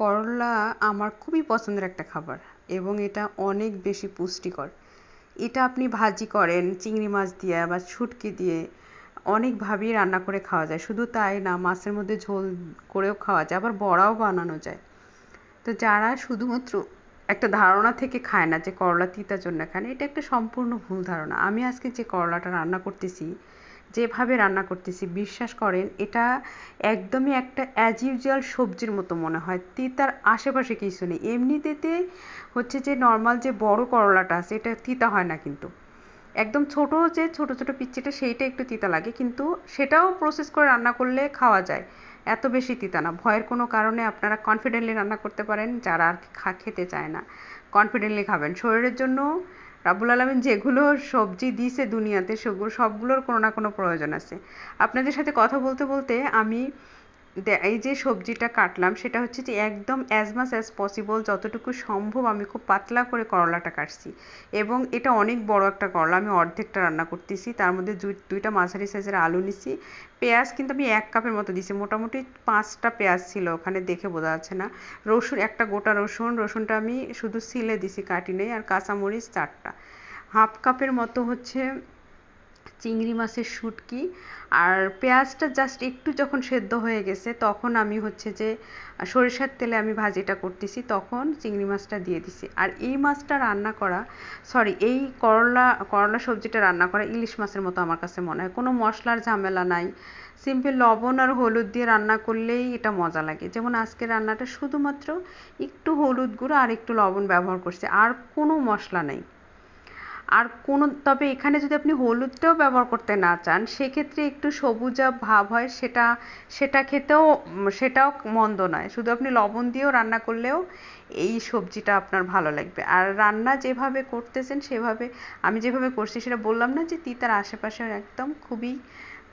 করলা আমার খুবই পছন্দের একটা খাবার এবং এটা অনেক বেশি পুষ্টিকর। এটা আপনি ভাজি করেন, চিংড়ি মাছ দিয়ে বা শুটকি দিয়ে, অনেকভাবেই রান্না করে খাওয়া যায়। শুধু তাই না, মাছের মধ্যে ঝোল করেও খাওয়া যায়, আবার বড়াও বানানো যায়। তো যারা শুধুমাত্র একটা ধারণা থেকে খায় না যে করলা তিতার জন্য খায় না, এটা একটা সম্পূর্ণ ভুল ধারণা। আমি আজকে যে করলাটা রান্না করতেছি যেভাবে রান্না করতেছি, বিশ্বাস করেন, এটা একদমই একটা অ্যাজ ইউজুয়াল সবজির মতো মনে হয়। তিতার আশেপাশে কিছু নেই। এমনিতেতে হচ্ছে যে নর্মাল যে বড় করলাটা আছে, এটা তিতা হয় না কিন্তু। একদম ছোট যে ছোট ছোট পিচ্ছিটা সেইটা একটু তিতা লাগে। কিন্তু সেটাও প্রসেস করে রান্না করলে খাওয়া যায়। এত বেশি তিতা না। ভয়ের কোনো কারণে আপনারা কনফিডেন্টলি রান্না করতে পারেন, যারা আর খেতে চায় না। কনফিডেন্টলি খাবেন। শরীরের জন্য রাবুল আলমিন যেগুলো সবজি দিয়েছে দুনিয়াতে সেগুলো, সবগুলোর কোনো না কোনো প্রয়োজন আছে। আপনাদের সাথে কথা বলতে বলতে আমি এই যে সবজিটা কাটলাম, সেটা হচ্ছে যে একদম অ্যাজ মাচ অ্যাজ পসিবল যতটুকু সম্ভব আমি খুব পাতলা করে করলাটা কাটছি। এবং এটা অনেক বড় একটা করলা, আমি অর্ধেকটা রান্না করতেছি। তার মধ্যে দুইটা মাঝারি সাইজের আলু নিছি। পেঁয়াজ কিন্তু আমি এক কাপের মতো দিছি, মোটামুটি পাঁচটা পেঁয়াজ ছিল ওখানে দেখে বোঝা যাচ্ছে না। রসুন, একটা গোটা রসুন, রসুনটা আমি শুধু সিলে দিছি, কাটি নেই, আর কাঁচামরিচ চারটা। হাফ কাপের মতো হচ্ছে চিংড়ি মাছের শুটকি। আর পেঁয়াজটা জাস্ট একটু যখন সেদ্ধ হয়ে গেছে, তখন আমি হচ্ছে যে, সরিষার তেলে আমি ভাজিটা করতেছি, তখন চিংড়ি মাছটা দিয়ে দিছি। আর এই মাছটা রান্না করা সরি এই করলা করলা সবজিটা রান্না করা ইলিশ মাছের মতো আমার কাছে মনে হয়। কোনো মশলার ঝামেলা নাই। সিম্পল লবণ আর হলুদ দিয়ে রান্না করলেই এটা মজা লাগে। যেমন আজকে রান্নাটা শুধুমাত্র একটু হলুদ গুঁড়ো আর একটু লবণ ব্যবহার করছি। আর কোনো মশলা নেই। আর কোনো, তবে এখানে যদি আপনি হলুদটাও ব্যবহার করতে না চান, সেক্ষেত্রে একটু সবুজা ভাব হয় সেটা সেটা খেতেও, সেটাও মন্দ নয়। শুধু আপনি লবণ দিয়েও রান্না করলেও এই সবজিটা আপনার ভালো লাগবে। আর রান্না যেভাবে করতেছেন সেভাবে, আমি যেভাবে করছি সেটা বললাম না যে তিতার আশেপাশে একদম খুবই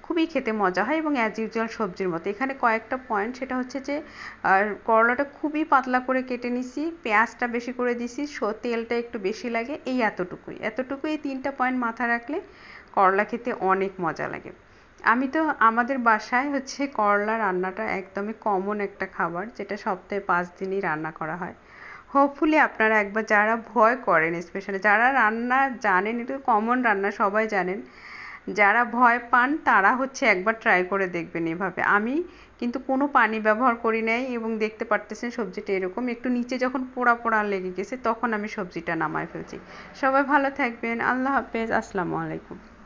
খুবই খেতে মজা হয় এবং অ্যাজ ইউজুয়াল সবজির মতো। এখানে কয়েকটা পয়েন্ট সেটা হচ্ছে যে, আর করলাটা খুবই পাতলা করে কেটে নিছি, পেঁয়াজটা বেশি করে দিছি তেলটা একটু বেশি লাগে, এই এতটুকুই। এতটুকুই এই তিনটা পয়েন্ট মাথায় রাখলে করলা খেতে অনেক মজা লাগে। আমি তো আমাদের বাসায় হচ্ছে করলা রান্নাটা একদমই কমন একটা খাবার, যেটা সপ্তাহে পাঁচ দিনই রান্না করা হয়। হোপফুলি আপনারা একবার যারা ভয় করেন স্পেশালি যারা রান্না জানেন, একটু কমন রান্না সবাই জানেন যারা ভয় পান, তারা হচ্ছে একবার ট্রাই করে দেখবেন এভাবে। আমি কিন্তু কোনো পানি ব্যবহার করি নাই এবং দেখতে পারতেছেন সবজিটা এরকম। একটু নিচে যখন পোড়া পোড়া লেগে গেছে, তখন আমি সবজিটা নামায় ফেলছি। সবাই ভালো থাকবেন। আল্লাহ হাফেজ। আসসালামু আলাইকুম।